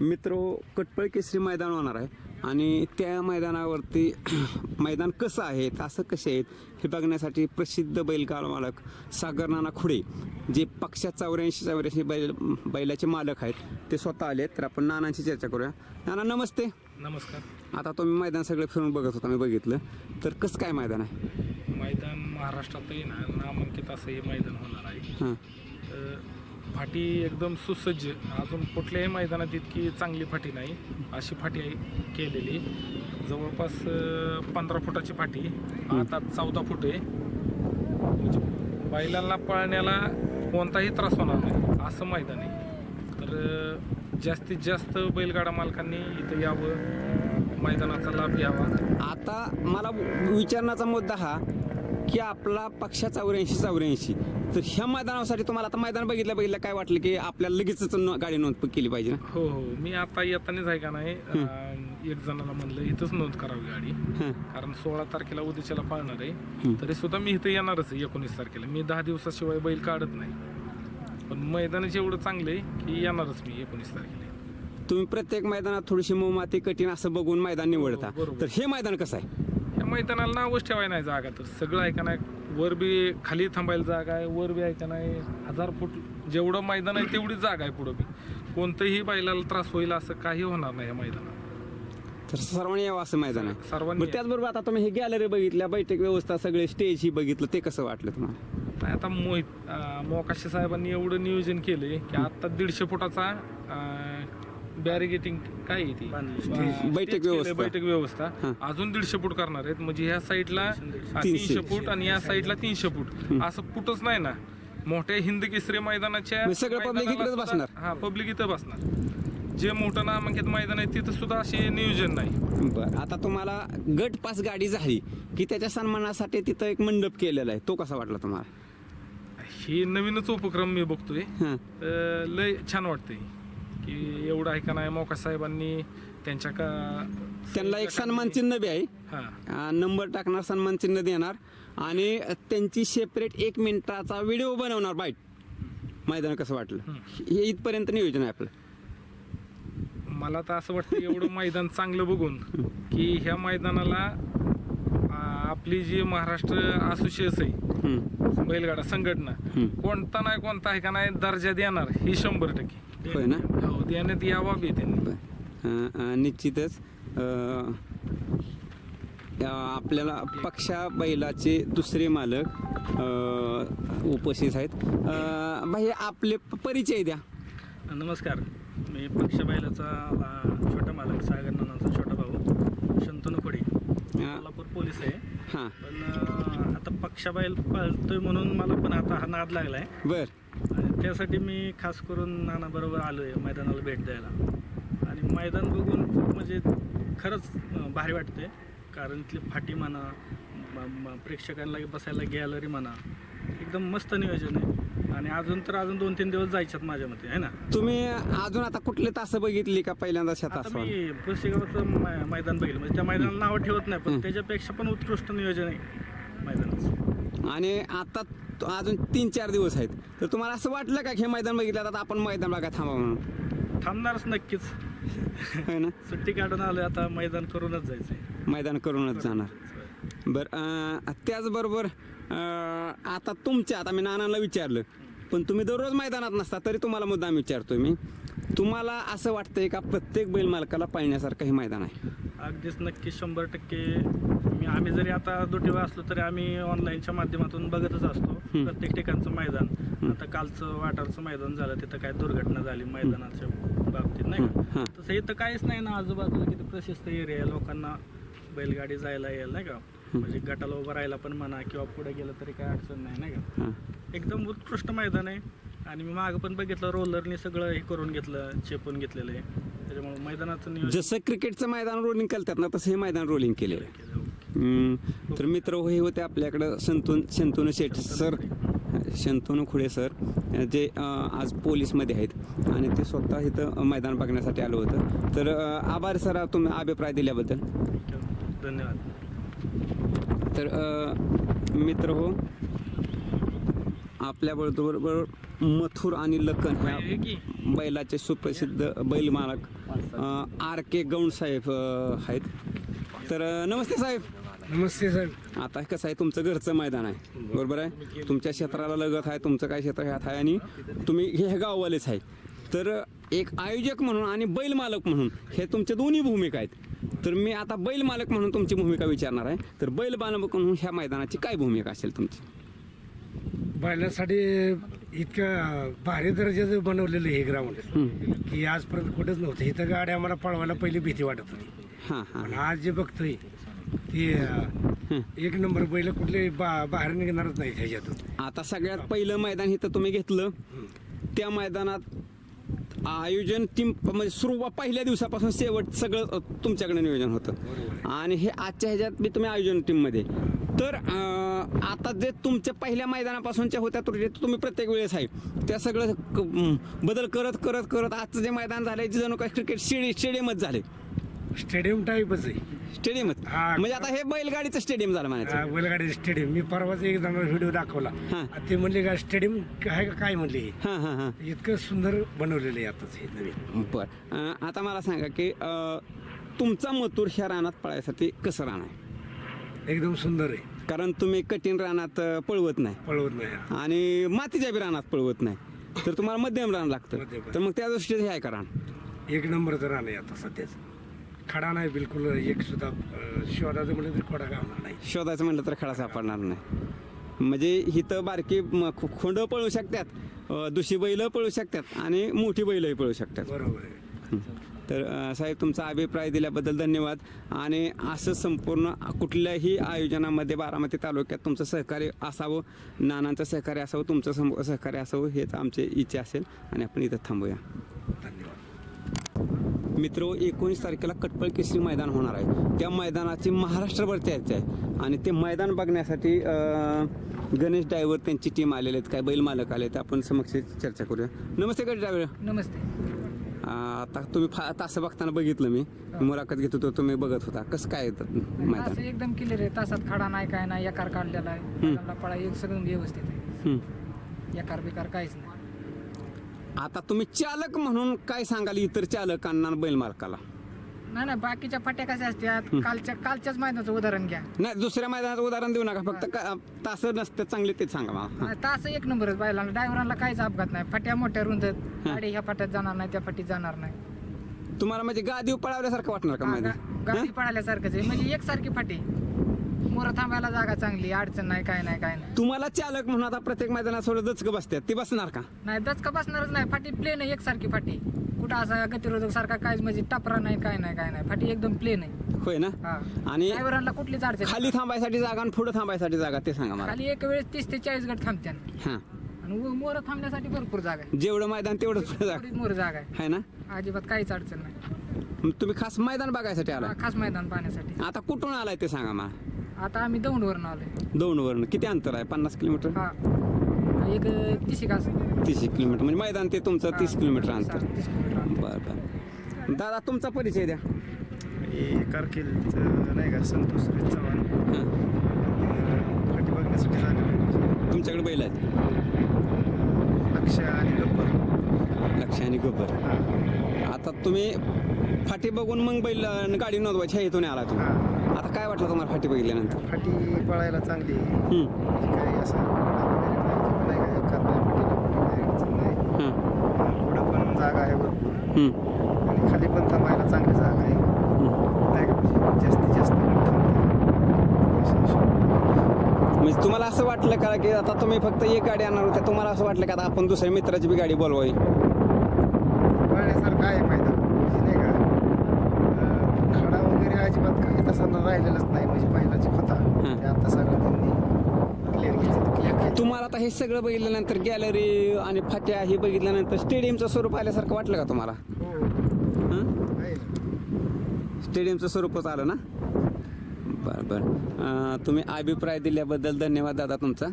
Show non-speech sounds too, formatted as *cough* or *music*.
मित्र कटपळ केसरी मैदान होणार आहे. आणि त्या मैदानावरती *clears throat* मैदान कसं आहे असं कसे आहेत हे बघण्यासाठी प्रसिद्ध बैलगाड मालक सागर नाना खुडे जे पक्षा चौऱ्याऐंशी चौऱ्याऐंशी बैल बैलाचे मालक आहेत ते स्वतः आले तर आपण नानांची चर्चा करूया. नाना नमस्ते. नमस्कार. आता तुम्ही मैदान सगळं फिरून बघत होता मी बघितलं. तर कसं काय मैदान आहे? मैदान महाराष्ट्रातही ना नामांकित असं हे मैदान होणार आहे. हां. फाटी एकदम सुसज्ज अजून कुठल्याही मैदानात इतकी चांगली फाटी नाही. अशी फाटी आहे केलेली. जवळपास पंधरा फुटाची फाटी. आता चौदा फूट आहे. म्हणजे बैलांना पळण्याला कोणताही त्रास होणार नाही. असं मैदान आहे. तर जास्तीत जास्त बैलगाडा मालकांनी इथं यावं मैदानाचा लाभ घ्यावा. आता मला विचारण्याचा मुद्दा हा की आपला पक्षा चौऱ्याऐंशी चौऱ्याऐंशी. तर ह्या मैदानासाठी तुम्हाला आता मैदान बघितलं बघितलं काय वाटलं की आपल्याला लगेचच न- गाडी नोंद केली पाहिजे ना? हो हो. मी आता येतानाच आहे का नाही अं, एक जणाला म्हणलं इथंच नोंद करावी गाडी. हं. कारण सोळा तारखेला उद्याच्याला पाळणार आहे. तरी सुद्धा मी इथं येणारच आहे एकोणीस तारखेला. मी दहा दिवसाशिवाय बैल काढत नाही. पण मैदानाचे एवढं चांगलं आहे की येणारच मी एकोणीस तारखेला. तुम्ही प्रत्येक मैदानात थोडीशी मोमाती कठीण असं बघून मैदान निवडता हो, बरोबर. तर हे मैदान कसं आहे? मैदानाला नावच ठेवाय नाही जागा तर सगळं आहे का नाही? वर बी खाली थांबायला जागा आहे वर बी आहे का नाही? हजार फूट जेवढं मैदान आहे तेवढीच जागा आहे पुढं बी. कोणतंही बैलाला त्रास होईल असं काही होणार नाही या मैदानात. तर सर्वांनी यावं असं मैदान आहे. सर्वांनी मग त्याचबरोबर आता तुम्ही हे गॅलरी बघितल्या बैठक व्यवस्था सगळे स्टेज ही बघितलं ते कसं वाटलं तुम्हाला? नाही, आता मोहित अं, मोकाशी साहेबांनी एवढं नियोजन केलंय की आता दीडशे फुटाचा बॅरिगेटिंग काय आहे ती? बैठक केलंय, व्यवस्था. बैठक व्यवस्था. अजून दीडशे फूट करणार आहेत. म्हणजे ह्या साईडला तीनशे. तीनशे फूट आणि या साईडला तीनशे फूट. असं फुटच नाही ना. मोठ्या हिंद केसरी मैदानाच्या म्हणजे सगळं public मैदानाला इकडेच सुद्धा- बसणार? हा पब्लिक इथं बसणार. जे मोठं नामांकित मैदान आहे तिथं सुद्धा असे नियोजन नाही. बरं आता तुम्हाला गट पास गाडी झाली की त्याच्या सन्मानासाठी तिथं एक मंडप केलेला आहे. तो कसा वाटला तुम्हाला? हे नवीनच उपक्रम मी बघतोय. हां. अ, लय छान वाटतंय. की एवढं आहे का नाही? मोका साहेबांनी त्यांच्या का त्यांना एक सन्मान चिन्ह बी आहे. हा. आ, नंबर टाकणार सन्मान चिन्ह देणार. आणि त्यांची सेपरेट एक मिनिटाचा व्हिडिओ बनवणार बाईट मैदान कसं वाटलं? हे इथपर्यंत नियोजन आहे आपलं. मला तर असं वाटतं एवढं मैदान चांगलं बघून की ह्या मैदानाला आ, आपली जी महाराष्ट्र असोसिएशन आहे हम्म. बैलगाडा संघटना हम्म. कोणता नाही कोणता आहे का नाही दर्जा देणार ही शंभर टक्के. होय ना? हो देण्यात यावा बी त्यांनी. अ, अ, निश्चितच. अ, अ, आपल्याला पक्षा बैलाचे दुसरे मालक अ, उपस्थित आहेत. अ, भाई आपले प- परिचय द्या. नमस्कार. मी पक्ष बैलाचा छोटा मालक सागर नानांचा छोटा भाऊ शंतनू खोडे. कोल्हापूर पोलीस आहे. हां. पण अं, आता पक्ष बैल पाळतोय म्हणून मला पण आता हा नाद लागला आहे बर. आणि त्यासाठी मी खास करून नानाबरोबर आलो आहे मैदानाला भेट द्यायला. आणि मैदान बघून खूप म्हणजे खरंच भारी वाटते कारण इथली फाटी म्हणा प्रेक्षकांना बसायला गॅलरी म्हणा एकदम मस्त नियोजन आहे. आणि अजून तर अजून दोन तीन दिवस जायच्यात माझ्या मते आहे ना? तुम्ही अजून आता कुठले तास बघितली का पहिल्यांदा शेतात मी मैदान बघितलं. म्हणजे त्या मैदानाला नाव ठेवत नाही. पण त्याच्यापेक्षा पण उत्कृष्ट नियोजन आहे मैदानाचं. आणि आता अजून तीन चार दिवस आहेत. तर तुम्हाला असं वाटलं का हे मैदान बघितलं आता आपण मैदान बघा थांबा म्हणून? थांबणारच नक्कीच. *laughs* है ना? सुट्टी काढून आलो आता मैदान करूनच जायचंय. मैदान करूनच जाणार. बरं अं, त्याचबरोबर अं, आता तुमच्या आता मी नानाला विचारलं पण तुम्ही दररोज मैदानात नसता तरी तुम्हाला मुद्दाम विचारतोय मी. तुम्हाला असं वाटतंय का प्रत्येक बैल मालकाला पाळण्यासारखं हे मैदान आहे? अगदीच नक्की शंभर टक्के मी आम्ही जरी आता दुटीवर असलो तरी आम्ही ऑनलाईनच्या माध्यमातून बघतच असतो. प्रत्येक ठिकाणचं मैदान. आता कालचं वाटारचं मैदान झालं तिथं काय दुर्घटना झाली मैदानाच्या बाबतीत नाही का. तसं इथं काहीच नाही ना आजूबाजूला किती प्रशस्त एरिया आहे लोकांना बैलगाडी जायला येईल नाही का? म्हणजे गटाला उभं राहायला पण म्हणा किंवा पुढे गेलं तरी काय अडचण नाही नाही का? एकदम उत्कृष्ट मैदान आहे. आणि मी मागं पण बघितलं रोलरने सगळं हे करून घेतलं चेपून घेतलेलं आहे. त्याच्यामुळे मैदानाचं नियोजन जसं क्रिकेटचं मैदान रोलिंग करतात ना तसं हे मैदान रोलिंग केलेलं आहे. हम्म, तर मित्र हे होते आपल्याकडं संतून शंतनू शेठ सर शंतनू खुडे सर जे अं, आज पोलीसमध्ये आहेत. आणि ते स्वतः इथं मैदान बघण्यासाठी आलं होतं. तर अं, आभार सर तुम्ही अभिप्राय दिल्याबद्दल. धन्यवाद. तर अं, मित्र हो आपल्याबरोबर मथुर आणि लखन ह्या बैलाचे सुप्रसिद्ध बैल मालक आर के गौंड साहेब अ, आहेत. तर अ, नमस्ते साहेब. नमस्ते साहेब आता कसं आहे तुमचं घरचं मैदान आहे. बरोबर आहे? तुमच्या क्षेत्राला लगत आहे तुमचं काय क्षेत्र ह्यात आहे आणि तुम्ही हे गाववालेच आहे. तर एक आयोजक म्हणून आणि बैल मालक म्हणून हे तुमच्या दोन्ही भूमिका आहेत. तर मी आता बैल मालक म्हणून तुमची भूमिका विचारणार आहे. तर बैल मालक म्हणून ह्या मैदानाची काय भूमिका असेल तुमची? बैलासाठी इतकं भारी दर्जाचं बनवलेलं हे ग्राउंड की आजपर्यंत कुठंच नव्हतं. इथं गाडी आम्हाला पळवायला पहिली भीती वाटत होती. हां हां. पण आज जे बघतोय ते अं, एक नंबर बैल कुठले बा बाहेर निघणारच नाही ह्याच्यातून. आता सगळ्यात पहिलं मैदान इथं तुम्ही घेतलं. त्या मैदानात आयोजन टीम म्हणजे सुरुवात पहिल्या दिवसापासून शेवट सगळं अ, तुमच्याकडे नियोजन होतं. आणि हे आजच्या ह्याच्यात मी तुम्ही आयोजन टीममध्ये तर अं, आता जे तुमच्या पहिल्या मैदानापासूनच्या होत्या त्रुटी तुम्ही प्रत्येक वेळेस आहे. त्या सगळं क- म, बदल करत करत करत आजचं जे मैदान झालंय जे जणू काय क्रिकेट स्टेडि स्टेडियमच झाले स्टेडियम टाईपच आहे. स्टेडियमच हा. म्हणजे आता हे बैलगाडीचं स्टेडियम झालं म्हणायचं. अं, बैलगाडी स्टेडियम मी परवाच एक जण व्हिडिओ दाखवला. हा. ते म्हणले का स्टेडियम आहे का काय? म्हणले. हे? हां हां. इतकं सुंदर बनवलेलं आहे आताच हे नवीन. बर. अं, आता मला सांगा की अं, तुमचा मथुर ह्या रानात पळायसाठी कसं राहणार? आहे एकदम सुंदर आहे. कारण तुम्ही कठीण रानात अं, पळवत नाही. पळवत नाही आणि मातीच्या बी रानात पळवत नाही. तर तुम्हाला मध्यम रान लागतं. मध्यम. तर मग त्या दृष्टीने हे आहे का रान? एक नंबरचं रान आहे आता सध्याच. खडा नाही बिलकुल एक सुद्धा अं, शोधाचं म्हणलं तरी खोडा गावणार नाही. शोधायचं म्हटलं तर खडा सापडणार नाही. म्हणजे इथं बारकी म- खो- खोंड पळू शकतात अं, दुशी बैल पळू शकतात आणि मोठी बैलही पळू शकतात. बरोबर आहे. तर अ, साहेब तुमचा अभिप्राय दिल्याबद्दल धन्यवाद. आणि असं संपूर्ण कुठल्याही आयोजनामध्ये बारामती तालुक्यात तुमचं सहकार्य असावं नानांचं सहकार्य असावं तुमचं सम सहकार्य असावं हेच आमची इच्छा असेल. आणि आपण इथं थांबूया. मित्र एकोणीस तारखेला कटपळ केसरी मैदान होणार आहे. त्या मैदानाची महाराष्ट्रभर चर्चा आहे. आणि ते मैदान बघण्यासाठी गणेश ड्रायव्हर त्यांची टीम आलेले आहेत. काय बैल मालक आले आहेत आपण समक्ष चर्चा करूया. नमस्ते गणेश ड्रायव्हर नमस्ते. आता तुम्ही फा तास बघताना बघितलं मी. मुलाखत घेत होतो तुम्ही बघत होता. कसं काय मैदान? एकदम क्लिअर आहे. तासात खडा नाही काय नाही एकार काढलेला आहे. पळा एक सगळं व्यवस्थित आहे. एकार बिकार काहीच नाही. आता तुम्ही चालक म्हणून काय सांगाल इतर चालकांना आणि बैल मालकाला? नाही नाही बाकीच्या फाट्या कशा असतात कालच्या कालच्याच मैदानाचं उदाहरण घ्या. नाही दुसऱ्या मैदानात उदाहरण देऊ नका. फक्त का- तास नसते चांगले तेच सांगा मला. हां. तास एक नंबरच बायला ड्रायव्हरांना काहीच अपघात नाही. फाट्या मोठ्या रुंदत गाडी ह्या फाट्यात जाणार नाही त्या फाटीत जाणार नाही. तुम्हाला म्हणजे गादी पळावल्यासारखं वाटणार का हा, मैदान? गा- गाडी पळाल्यासारखंच आहे. म्हणजे एकसारखी फाटी. मोर थांबायला जागा चांगली अडचण नाही काय नाही काय नाही. तुम्हाला चालक म्हणून आता प्रत्येक मैदानात थोडं दचक बसतात. ती बसणार का? नाही दचका बसणारच नाही. फाटी प्लेन आहे एकसारखी फाटी. कुठं असा गतिरोधक सारखा काहीच म्हणजे टापरा नाही काय नाही काय नाही. फाटी एकदम प्लेन आहे. होय ना? हा. आणि ड्रायव्हरांना कुठलीच अडचण खाली थांबायसाठी जागा आणि पुढे थांबायसाठी जागा ते सांगा मला. खाली एक वेळेस तीस ते चाळीस गट थांबत्यान हां. आणि मोर थांबण्यासाठी भरपूर जागा आहे. जेवढं मैदान तेवढं पुढे जागा. थोडीच मोर जागा आहे. आहे ना? अजिबात काहीच अडचण नाही. मग तुम्ही खास मैदान बघायसाठी आला खास मैदान पाहण्यासाठी. आता कुठून आलाय ते सांगा मला. आता आम्ही दौंडवरून आलोय. दौंडवरून. किती अंतर आहे? पन्नास किलोमीटर? हा. एक तीस एक असं. तीस किलोमीटर. म्हणजे मैदान ते तुमचं तीस किलोमीटर अंतर. तीस किलोमीटर अंतर. बरं बरं. दादा तुमचा परिचय द्या. हे कारकीलचं नाही का संतोष चव्हाण. हां. फाटी बघण्यासाठी झाले तुमच्याकडे बैल आहेत? लक्ष आणि गप्पर लक्ष आणि गोबर आता तुम्ही फाटी बघून मग बैल अं, गाडी नोंदवायची ह्या इथून आला तुम्ही. हां. आता काय वाटलं तुम्हाला फाटी बघितल्यानंतर फाटी पळायला चांगली आहे. हं, म्हणजे काही असं नाही का एखाद फाटीला नाही हं, पुढं पण जागा आहे भरपूर हं, आणि खाली पण थांबायला चांगली जागा आहे नाही का म्हणजे जास्तीत जास्त पण थांबते. म्हणजे तुम्हाला असं वाटलं का की आता तुम्ही फक्त एक गाडी आणणार होत्या तुम्हाला असं वाटलं का आता आपण दुसऱ्या मित्राची बी गाडी बोलवावी पळण्यासारखं आहे मैदान म्हणजे नाही का अं, खडा वगैरे अजिबात काही तसा न राहिलेलाच नाही म्हणजे पहिलाची होता हां. ते आता सगळं त्यांनी क्लिअर केलं. तुम्हाला आता हे सगळं बघितल्यानंतर गॅलरी आणि फाट्या हे बघितल्यानंतर स्टेडियमचं स्वरूप आल्यासारखं वाटलं का तुम्हाला? हो. हं? आहे ना. स्टेडियमचं स्वरूपच आलं ना? बरं बरं. अं, तुम्ही अभिप्राय दिल्याबद्दल धन्यवाद दादा तुमचा.